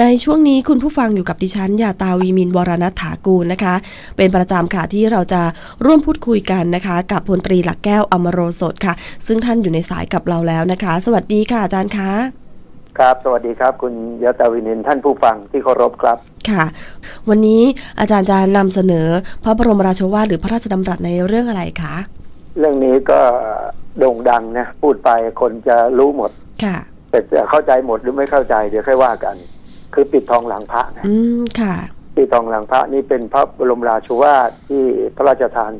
ในช่วงนี้คุณผู้ฟังอยู่กับดิฉันยาตาวีมินวรณัฐถากูลนะคะ เป็นประจำค่ะที่เราจะร่วมพูดคุยกันนะคะ กับพลตรีหลักแก้วอมโรสดค่ะ ซึ่งท่านอยู่ในสายกับเราแล้วนะคะ สวัสดีค่ะอาจารย์คะครับ สวัสดีครับคุณยศตาวินินท่านผู้ฟังที่เคารพครับค่ะ วันนี้อาจารย์จะนำเสนอพระบรมราโชวาทหรือพระราชดำรัสในเรื่องอะไรคะเรื่องนี้ก็โด่งดังนะพูดไปคนจะรู้หมด ค่ะ แต่จะเข้าใจหมดหรือไม่เข้าใจเดี๋ยวค่อยว่ากัน คือปิดทองหลังพระนะอืมค่ะ ปิดทองหลังพระนี่เป็นพระบรมราโชวาทที่พระราชทาน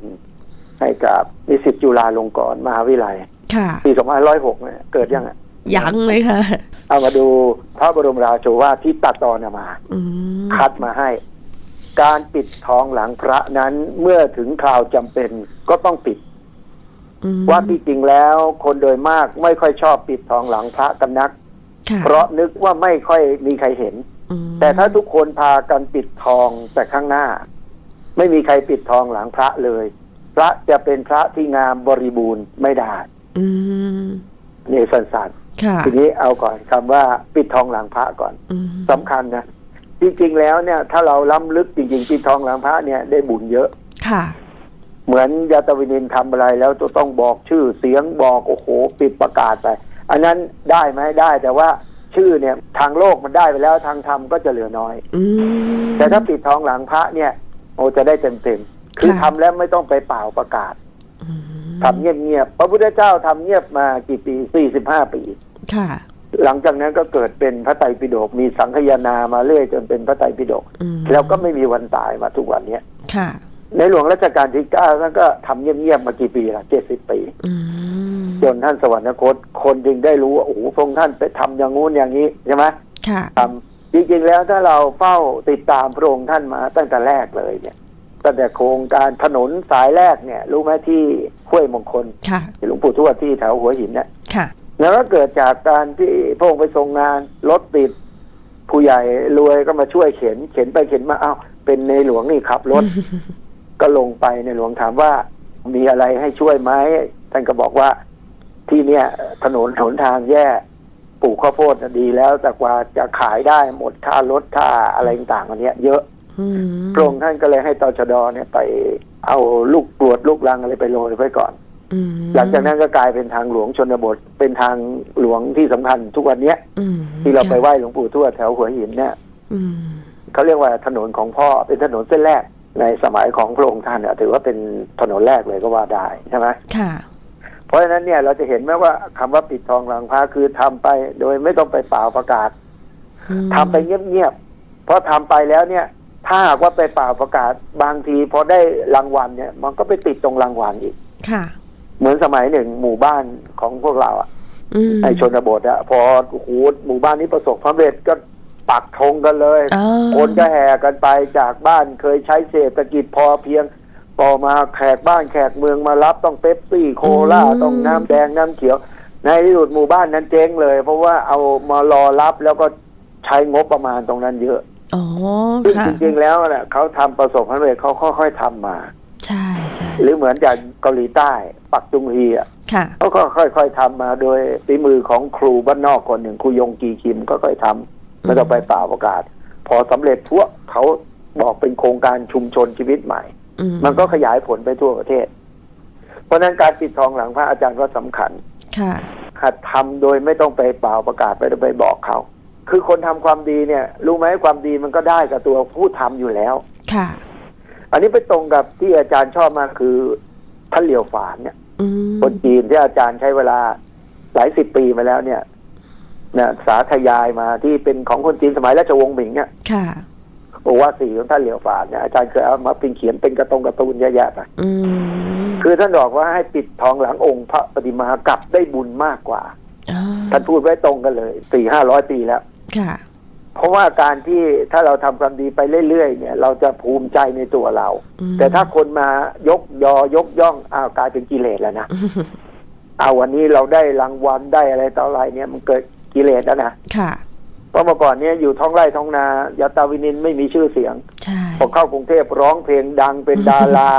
ให้กับนิสิตจุฬาลงกรณ์มหาวิทยาลัยค่ะปี2506เนี่ยเกิดยังไงยังเลยค่ะ เอามาดูพระบรมราโชวาทที่ตัดตอนมาอืมคัดมาให้ การปิดทองหลังพระนั้นเมื่อถึงคราวจำเป็นก็ต้องปิดอืมว่าที่จริงแล้ว คนโดยมากไม่ค่อยชอบปิดทองหลังพระกันนักค่ะ เพราะนึกว่าไม่ค่อยมีใครเห็นอืมแต่ถ้าทุกคนพากันปิดทองแต่ข้างหน้า ไม่มีใครปิดทองหลังพระเลย พระจะเป็นพระที่งามบริบูรณ์ไม่ได้อืมนี่สั้นค่ะๆทีนี้เอาก่อนคำว่าปิดทองหลังพระก่อนอืมสำคัญนะจริงๆแล้วเนี่ย ถ้าเราล้ำลึกจริงๆปิดทองหลังพระเนี่ยได้บุญเยอะค่ะเหมือนยาตวินินทำอะไรแล้วจะต้องบอกชื่อเสียงบอกโอ้โห ปิดประกาศไป อันนั้นได้ไหมได้แต่ว่าชื่อเนี่ยทางโลกมันได้ไปแล้วทางธรรมก็จะเหลือน้อยอืมแต่ถ้าปิดทองหลังพระเนี่ย โอ้จะได้เต็มเต็มๆคือค่ะทำแล้วไม่ต้องไปเป่าประกาศอืมทำเงียบๆพระพุทธเจ้าทำเงียบมากี่ปีสี่สิบห้าปีค่ะ หลังจากนั้นก็เกิดเป็นพระไตรปิฎกมีสังคายนามาเรื่อยจนเป็นพระไตรปิฎกอืมแล้วก็ไม่มีวันตายมาทุกวันเนี้ยค่ะ ในหลวงรัชกาลที่เก้าท่านก็ทำเงียบๆมากี่ปีละเจ็ดสิบปีอืมจนท่านสวรรคต คนจึงได้รู้ว่าโอ้โหพระองค์ท่านไปทำอย่างงู้นอย่างนี้ใช่ไหมค่ะทำจริงๆแล้วถ้าเราเฝ้าติดตามพระองค์ท่านมาตั้งแต่แรกเลยเนี่ยตั้งแต่โครงการถนนสายแรกเนี่ย รู้ไหมที่ห้วยมงคลค่ะหลวงปู่ทวดที่แถวหัวหินเนี่ยค่ะ แล้วก็เกิดจากการที่พระองค์ไปทรงงานรถติดผู้ใหญ่รวยก็มาช่วยเข็น เข็นไปเข็นมาเอ้าเป็นในหลวงนี่ขับรถ ก็ลงไปในหลวงถามว่ามีอะไรให้ช่วยไหมท่านก็บอกว่าที่เนี่ยถนนหนทางแย่ปลูกข้าวโพดน่ะดีแล้วแต่กว่าจะขายได้หมดค่ารถค่าอะไรต่างๆอันเนี้ย เยอะอืมพระองค์ท่านก็เลยให้ตชดเนี่ยไปเอาลูกกรวดลูกลังอะไรไปโรยไว้ก่อนอืมหลังจากนั้นก็กลายเป็นทางหลวงชนบท เป็นทางหลวงที่สำคัญทุกวันเนี้ยอืมที่เราไปไหว้หลวงปู่ทวดแถวหัวหินเนี่ยอืมเขาเรียกว่าถนนของพ่อเป็นถนนเส้นแรก ในสมัยของพระองค์ท่านเนี่ยถือว่าเป็นถนนแรกเลยก็ว่าได้ใช่ไหมค่ะเพราะฉะนั้นเนี่ยเราจะเห็นไหมว่าคำว่าปิดทองหลังพระคือทำไปโดยไม่ต้องไปเป่าประกาศอืมทำไปเงียบๆเพราะทำไปแล้วเนี่ย ถ้าหากว่าไปเป่าประกาศบางทีพอได้รางวัลเนี่ย มันก็ไปติดตรงรางวัลอีกค่ะ เหมือนสมัยหนึ่งหมู่บ้านของพวกเราอะอืมในชนบทอะพอโอ้โหหมู่บ้านนี้ประสบความสำเร็จก็ ปักธงกันเลยอ่าคนก็แห่กันไปจากบ้านเคยใช้เศรษฐกิจพอเพียง ต่อมาแขกบ้านแขกเมืองมารับต้องเป๊ปซี่โคลาต้องน้ำแดงน้ำเขียว ในที่สุดหมู่บ้านนั้นเจ๊งเลย เพราะว่าเอามารอรับแล้วก็ใช้งบประมาณตรงนั้นเยอะอ๋อซึ่งค่ะจริงๆแล้วเน่ะเขาทำประสบความสำเร็จเขาค่อยๆทำมา ใช่ใช่หรือเหมือนจากเกาหลีใต้ ปักจุงฮีอะค่ะเขาก็ค่อยๆทำมาโดยฝีมือของครูบ้านนอกคนหนึ่งครูยงกีคิมก็ค่อยทำ ไม่ต้องไปเป่าประกาศ พอสำเร็จพวกเขาบอกเป็นโครงการชุมชนชีวิตใหม่อืมมันก็ขยายผลไปทั่วประเทศ เพราะฉะนั้นการปิดทองหลังพระอาจารย์ก็สำคัญค่ะหัดทำโดยไม่ต้องไปเป่าประกาศไม่ต้องไปบอกเขา คือคนทำความดีเนี่ย รู้ไหมความดีมันก็ได้กับตัวผู้ทำอยู่แล้วค่ะ อันนี้ไปตรงกับที่อาจารย์ชอบมากคือท่านเหลียวฝานเนี่ยอืมคนจีนที่อาจารย์ใช้เวลาหลายสิบปีมาแล้วเนี่ย นะสาธยายมาที่เป็นของคนจีนสมัยราชวงศ์หมิงเนี่ยค่ะโอวาสีของท่านเหลียวฝานเนี่ยอาจารย์เคยเอามาเป็นเขียนเป็นกระตงการ์ตูนเยอะแยะไปอืมคือท่านบอกว่าให้ปิดทองหลังองค์พระปฏิมากลับได้บุญมากกว่าอ่าท่านพูดไว้ตรงกันเลยสี่ห้าร้อยปีแล้วค่ะเพราะว่าการที่ถ้าเราทำความดีไปเรื่อยๆเนี่ย เราจะภูมิใจในตัวเราอืมแต่ถ้าคนมายกยอยกย่องอ้าวกลายเป็นกิเลสแล้วนะเอาวันนี้เราได้รางวัลได้อะไรต่ออะไรเนี่ยมันเกิด กิเลสแล้วนะค่ะเพราะเมื่อก่อนเนี้ยอยู่ท้องไร่ท้องนายาตาวินินไม่มีชื่อเสียงใช่พอเข้ากรุงเทพร้องเพลงดังเป็นดารา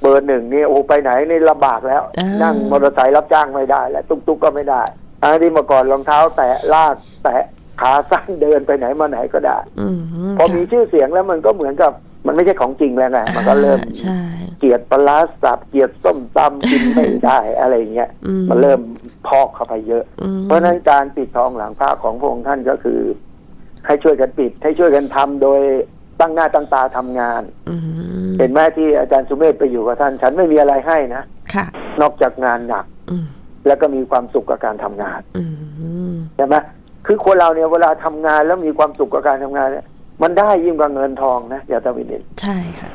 เบอร์หนึ่งนี่โอ้ไปไหนนี่ลำบากแล้วอ่านั่งมอเตอร์ไซค์รับจ้างไม่ได้ และตุ๊กๆก็ไม่ได้อันนี้เมื่อก่อนรองเท้าแตะลากแตะขาสั้นเดินไปไหนมาไหนก็ได้อืมพอค่ะมีชื่อเสียงแล้วมันก็เหมือนกับ มันไม่ใช่ของจริงแล้วไงมันก็เริ่มอ่าใช่เกลียดปลาร้าสับเกลียดส้มตำกินไม่ได้อะไรเงี้ยอืมมันเริ่มพอกเข้าไปเยอะอืมเพราะฉะนั้นการปิดทองหลังพระของพระองค์ท่านก็คือ ให้ช่วยกันปิด ให้ช่วยกันทำโดยตั้งหน้าตั้งตาทำงานอืมเห็นไหมที่อาจารย์สุเมธไปอยู่กับท่าน ฉันไม่มีอะไรให้นะค่ะ นอกจากงานหนักอืมแล้วก็มีความสุขกับการทำงานอืมใช่ไหมคือคนเราเนี่ยเวลาทำงานแล้วมีความสุขกับการทำงานเนี่ย มันได้ยิ่งกว่าเงินทองนะอย่าตะวินินใช่ค่ะ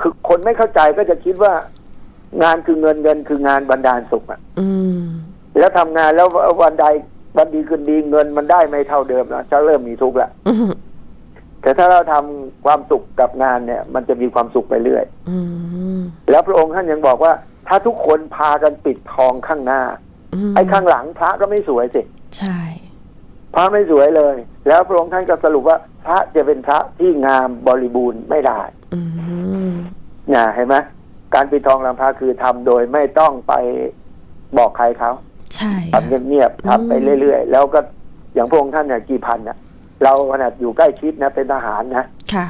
คือคนไม่เข้าใจก็จะคิดว่า งานคือเงินเงินคืองานบรรดาลสุขอะอืมแล้วทำงานแล้ววันใดวันดีคืนดีเงินมันได้ไม่เท่าเดิมแล้วจะเริ่มมีทุกข์ละอืมแต่ถ้าเราทำความสุขกับงานเนี่ย มันจะมีความสุขไปเรื่อยอืมแล้วพระองค์ท่านยังบอกว่า ถ้าทุกคนพากันปิดทองข้างหน้ามไอ้ข้างหลังพระก็ไม่สวยสิ ใช่ พระไม่สวยเลย แล้วพระองค์ท่านก็สรุปว่า พระจะเป็นพระที่งามบริบูรณ์ไม่ได้อืมนะเห็นไหมการปิดทองหลังพระคือทำโดยไม่ต้องไปบอกใครเขาใช่ทำเงียบๆทำไปเรื่อยๆ แล้วก็อย่างพระองค์ท่านเนี่ยกี่พันนะเราขนาดอยู่ใกล้ชิดนะเป็นทหารนะค่ะ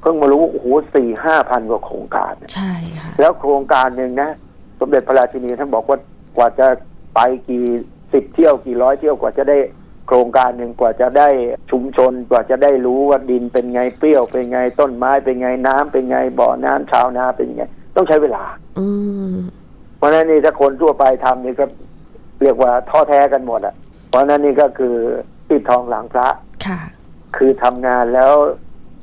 เพิ่งมารู้ว่าโอ้โหสี่ห้าพันกว่าโครงการใช่ค่ะแล้วโครงการหนึ่งนะสมเด็จพระราชินีท่านบอกว่ากว่าจะไปกี่สิบเที่ยวกี่ร้อยเที่ยวกว่าจะได้ โครงการหนึ่งกว่าจะได้ชุมชนกว่าจะได้รู้ว่าดินเป็นไงเปรี้ยวเป็นไงต้นไม้เป็นไงน้ำเป็นไงบ่อน้ำชาวนาเป็นไง ต้องใช้เวลา อืมเพราะฉะนั้นนี่ถ้าคนทั่วไปทำนี่ก็เรียกว่าท้อแท้กันหมดอะ เพราะฉะนั้นนี่ก็คือปิดทองหลังพระค่ะ คือทำงานแล้ว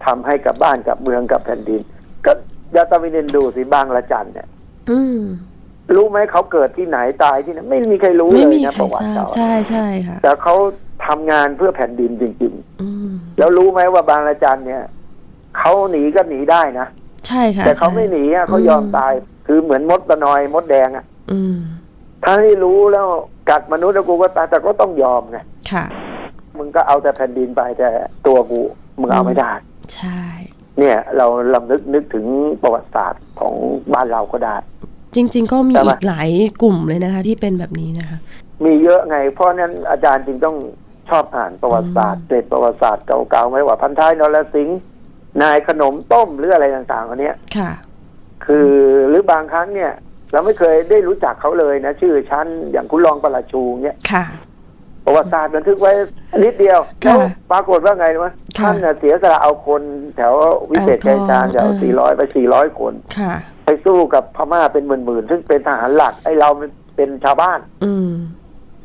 ทำให้กับบ้านกับเมืองกับแผ่นดิน ก็ยาตาวินินดูสิบางละจันเนี่ยอืมรู้ไหมเขาเกิดที่ไหนตายที่ไหนไม่มีใครรู้ไม่เลยมีนะใครประวัทติราบเขาใช่ใช่ค่ะแต่เขา ทำงานเพื่อแผ่นดินจริงอืมๆแล้วรู้ไหมว่าบางละจันเนี่ยเขาหนีก็หนีได้นะใช่ค่ะ แต่เขาไม่ใช่หนีอะเขายอมตาย คือเหมือนมดตะนอยมดแดงอะอืมถ้าให้รู้แล้วกัดมนุษย์แล้วกูก็ตายแต่ก็ต้องยอมไงค่ะ มึงก็เอาแต่แผ่นดินไปแต่ตัวกูมึงเอาไม่ได้ใช่ เนี่ย เราลำนึกนึกถึงประวัติศาสตร์ของบ้านเราก็ได้ จริง ๆ ก็มีใช่ไหมอีกหลายกลุ่มเลยนะคะ ที่เป็นแบบนี้นะคะ มีเยอะไง เพราะฉะนั้นอาจารย์จึงต้อง ชอบอ่านประวัติศาสตร์เกร็ดประวัติศาสตร์เก่าๆไม่ว่าพันท้ายนรสิงห์นายขนมต้มหรืออะไรต่างๆอันเนี้ยค่ะ คือหรือบางครั้งเนี่ย เราไม่เคยได้รู้จักเขาเลยนะ ชื่อชั้นอย่างคุณรองประหลัดชูเนี่ยค่ะ ประวัติศาสตร์บันทึกไว้นิดเดียวค่ะแล้วปรากฏว่าไงรู้ไหมค่ะท่านน่ะเสียสละเอาคนแถววิเศษชัยชาญแถวอ่างทองสี่ร้อยไปสี่ร้อยคนค่ะไปสู้กับพม่าเป็นหมื่นๆซึ่งเป็นทหารหลักไอ้เราเป็นชาวบ้าน อืม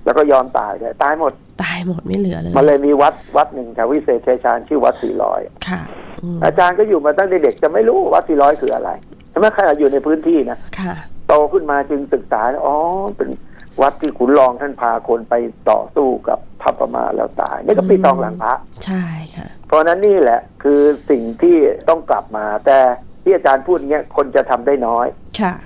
แล้วก็ยอมตายเลยตายหมด ตายหมดไม่เหลือเลย มันเลยมีวัดวัดหนึ่งแถววิเศษชัยชาญชื่อวัดสี่ร้อยค่ะอืมอาจารย์ก็อยู่มาตั้งแต่เด็กจะไม่รู้วัดสี่ร้อยคืออะไรใช่ไหมขณะอยู่ในพื้นที่นะค่ะโตขึ้นมาจึงศึกษาอ๋อเป็นวัดที่ขุนรองท่านพาคนไปต่อสู้กับพระประมาแล้วตายนี่ก็ปีตองหลังพระใช่ค่ะ เพราะฉะนั้นนี่แหละคือสิ่งที่ต้องกลับมา แต่ที่อาจารย์พูดอย่างเงี้ยคนจะทำได้น้อยค่ะใช่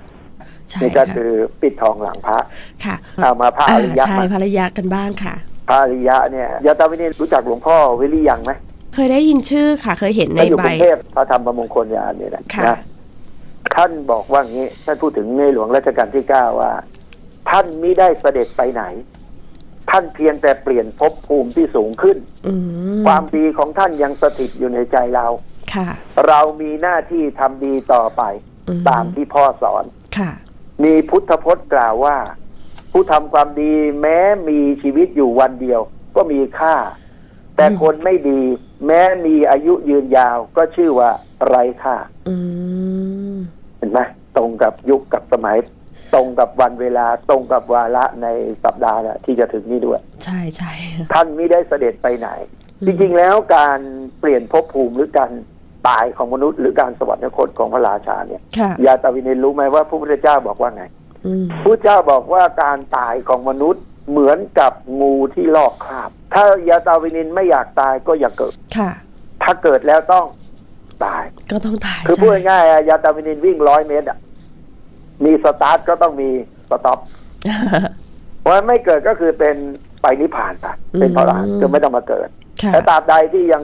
นี่ก็ค่ะคือปิดทองหลังพระค่ะเอามาพระอริยะใช่มาภรรยากันบ้างค่ะพระอริยะเนี่ยยาตาวินิรู้จักหลวงพ่อวิริยังไหมเคยได้ยินชื่อค่ะ เคยเห็นในท่านอยู่ใบกรุงเทพพระธรรมประมงคลยานนี่แหละค่ะนะท่านบอกว่างี้ท่านพูดถึงในหลวงรัชกาลที่เก้าว่า ท่านมิได้เสด็จไปไหน ท่านเพียงแต่เปลี่ยนภพภูมิที่สูงขึ้นอืมความดีของท่านยังสถิตอยู่ในใจเราค่ะเรามีหน้าที่ทำดีต่อไปอืตามที่พ่อสอนค่ะ มีพุทธพจน์กล่าวว่า ผู้ทำความดีแม้มีชีวิตอยู่วันเดียว ก็มีค่า แต่อืมคนไม่ดี แม้มีอายุยืนยาวก็ชื่อว่าไร้ค่าอืมเห็นไหมตรงกับยุคกับสมัย ตรงกับวันเวลาตรงกับวาระในสัปดาห์น่ะที่จะถึงนี้ด้วย ใช่ใช่ท่านไม่ได้เสด็จไปไหนอืมจริงๆแล้วการเปลี่ยนภพภูมิหรือการ ตายของมนุษย์หรือการสวรรคตของพระราชาเนี่ยค่ะยาตาวินินรู้ไหมว่าพระพุทธเจ้าบอกว่าไงอืมพระเจ้าบอกว่าการตายของมนุษย์เหมือนกับงูที่ลอกคราบ ถ้ายาตาวินินไม่อยากตายก็อย่าเกิดค่ะ ถ้าเกิดแล้วต้องตาย ก็ต้องตาย คือใช่พูดง่ายๆอะยาตาวินินวิ่งร้อยเมตรอะมีสตาร์ทก็ต้องมีสต็อปเพราะฉะนั้นไม่เกิดก็คือเป็นไปนิพพานไปเป็นพระอรหันต์คือไม่ต้องมาเกิดค่ะแต่ตราบใดที่ยัง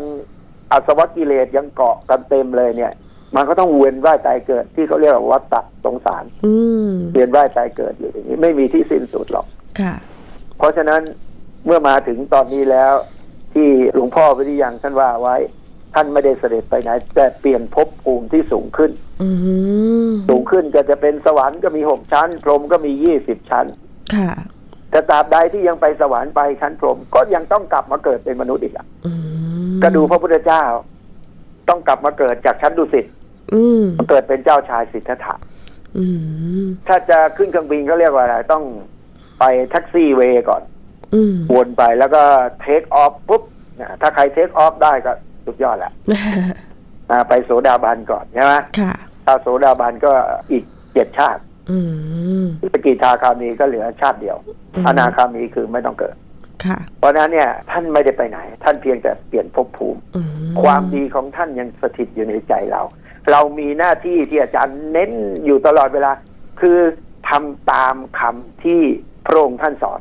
อาสวะกิเลสยังเกาะกันเต็มเลยเนี่ย มันก็ต้องเวียนว่ายตายเกิด ที่เขาเรียกว่าวัฏฏะสงสารอืมเวียนว่ายตายเกิดอยู่อย่างนี้ไม่มีที่สิ้นสุดหรอกค่ะ เพราะฉะนั้นเมื่อมาถึงตอนนี้แล้ว ที่หลวงพ่อวิริยังท่านว่าไว้ ท่านไม่ได้เสด็จไปไหน แต่เปลี่ยนภพภูมิที่สูงขึ้นอืมสูงขึ้นก็จะเป็นสวรรค์ก็มีหกชั้น พรหมก็มียี่สิบชั้น ค่ะแต่ตราบใดที่ยังไปสวรรค์ไปชั้นพรหมก็ยังต้องกลับมาเกิดเป็นมนุษย์อีกอะอืม ก็ดูพระพุทธเจ้า ต้องกลับมาเกิดจากชั้นดุสิตอืมมาเกิดเป็นเจ้าชายสิทธัตถะอืมถ้าจะขึ้นเครื่องบินก็เรียกว่าอะไรต้องไปแท็กซี่เวย์ก่อนอืมวนไปแล้วก็เทคออฟปุ๊บนะถ้าใครเทคออฟได้ก็สุดยอดแหละอ่าไปโสดาบันก่อนใช่ไหมค่ะถ้าโสดาบันก็อีกเจ็ดชาติอืมสกิทาคามีก็เหลือชาติเดียวอืมอนาคามีคือไม่ต้องเกิดค่ะ เพราะฉะนั้นเนี่ยท่านไม่ได้ไปไหน ท่านเพียงแต่เปลี่ยนภพภูมิอืความดีของท่านยังสถิตอยู่ในใจเรา เรามีหน้าที่ที่อาจารย์เน้นอยู่ตลอดเวลา คือทำตามคำที่พระองค์ท่านสอน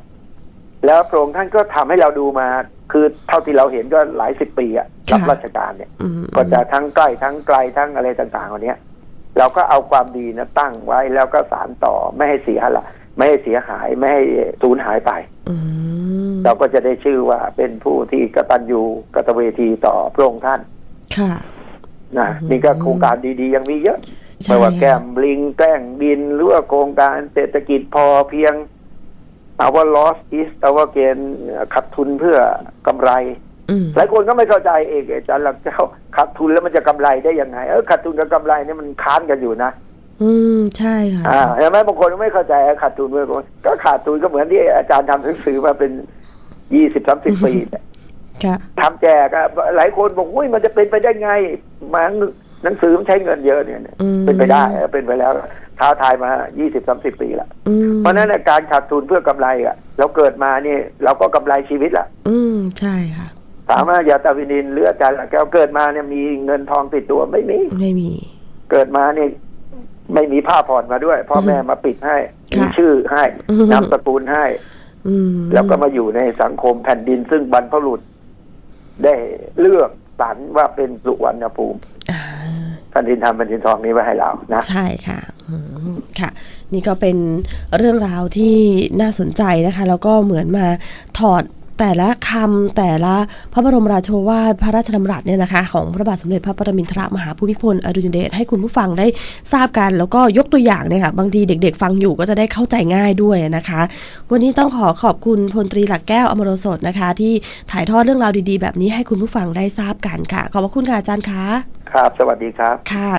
แล้วพระองค์ท่านก็ทำให้เราดูมา คือเท่าที่เราเห็นก็หลายสิบปีอะรับราชการเนี่ยอืมก็จะทั้งใกล้ทั้งไกลทั้งอะไรต่างๆเหล่านี้เราก็เอาความดีนะตั้งไว้แล้วก็สารต่อไม่ให้เสียละ ไม่ให้เสียหายไม่ให้สูญหายไปอืมเราก็จะได้ชื่อว่าเป็นผู้ที่กตัญญูกตเวทีต่อพระองค์ท่าน ค่ะนะอืมนี่ก็โครงการดีๆ ยังมีเยอะใช่ไม่ว่าแก้มลิงแกล้งบิน หรือว่าโครงการเศรษฐกิจพอเพียง our loss is our gain ขัดทุนเพื่อกำไรอืมหลายคนก็ไม่เข้าใจเอกอาจารย์หลักเจ้าขาดทุนแล้วมันจะกำไรได้ยังไงเออขาดทุนกับกำไรเนี่ยมันค้านกันอยู่นะ อืมใช่ค่ะอ่าเห็นไหมบางคนไม่เข้าใจขาดทุนด้วยก็ขาดทุนก็เหมือนที่อาจารย์ทำหนังสือมาเป็นยี่สิบสามสิบปีเนี่ยค่ะทำแจกอะหลายคนบอกอุ้ยมันจะเป็นไปได้ไงมาหนังสือมันใช้เงินเยอะเนี่ยอืมเป็นไปได้อะเป็นไปแล้วท้าทายมายี่สิบสามสิบปีละอืมเพราะฉะนั้นอะการขาดทุนเพื่อกำไรอะเราเกิดมาเนี่ยเราก็กำไรชีวิตละอืมใช่ค่ะถามว่ายาตาวินินหรืออาจารย์หลักแก้วเกิดมาเนี่ยมีเงินทองติดตัวไม่มีไม่มี เกิดมาเนี่ย ไม่มีผ้าผ่อนมาด้วย พ่อแม่มาปิดให้ค่ะมีชื่อให้อืมนามสกุลให้อืมแล้วก็มาอยู่ในสังคมแผ่นดินซึ่งบรรพบุรุษ ได้เลือกสรรว่าเป็นสุวรรณภูมิอ่าแผ่นดินทำแผ่นดินทองนี้ไว้ให้เรานะ ใช่ค่ะอืมค่ะ นี่ก็เป็นเรื่องราวที่น่าสนใจนะคะ แล้วก็เหมือนมาถอด แต่ละคำแต่ละพระบรมราโชวาทพระราชดำรัสเนี่ยนะคะของพระบาทสมเด็จพระปรมินทรมหาภูมิพลอดุลยเดชให้คุณผู้ฟังได้ทราบกัน แล้วก็ยกตัวอย่างเนี่ยค่ะบางทีเด็ก ๆ ฟังอยู่ก็จะได้เข้าใจง่ายด้วยนะคะ วันนี้ต้องขอขอบคุณพลตรีหลักแก้วอมรสดนะคะ ที่ถ่ายทอดเรื่องราวดีๆ แบบนี้ให้คุณผู้ฟังได้ทราบกันค่ะ ขอบพระคุณค่ะอาจารย์คะครับ สวัสดีครับค่ะ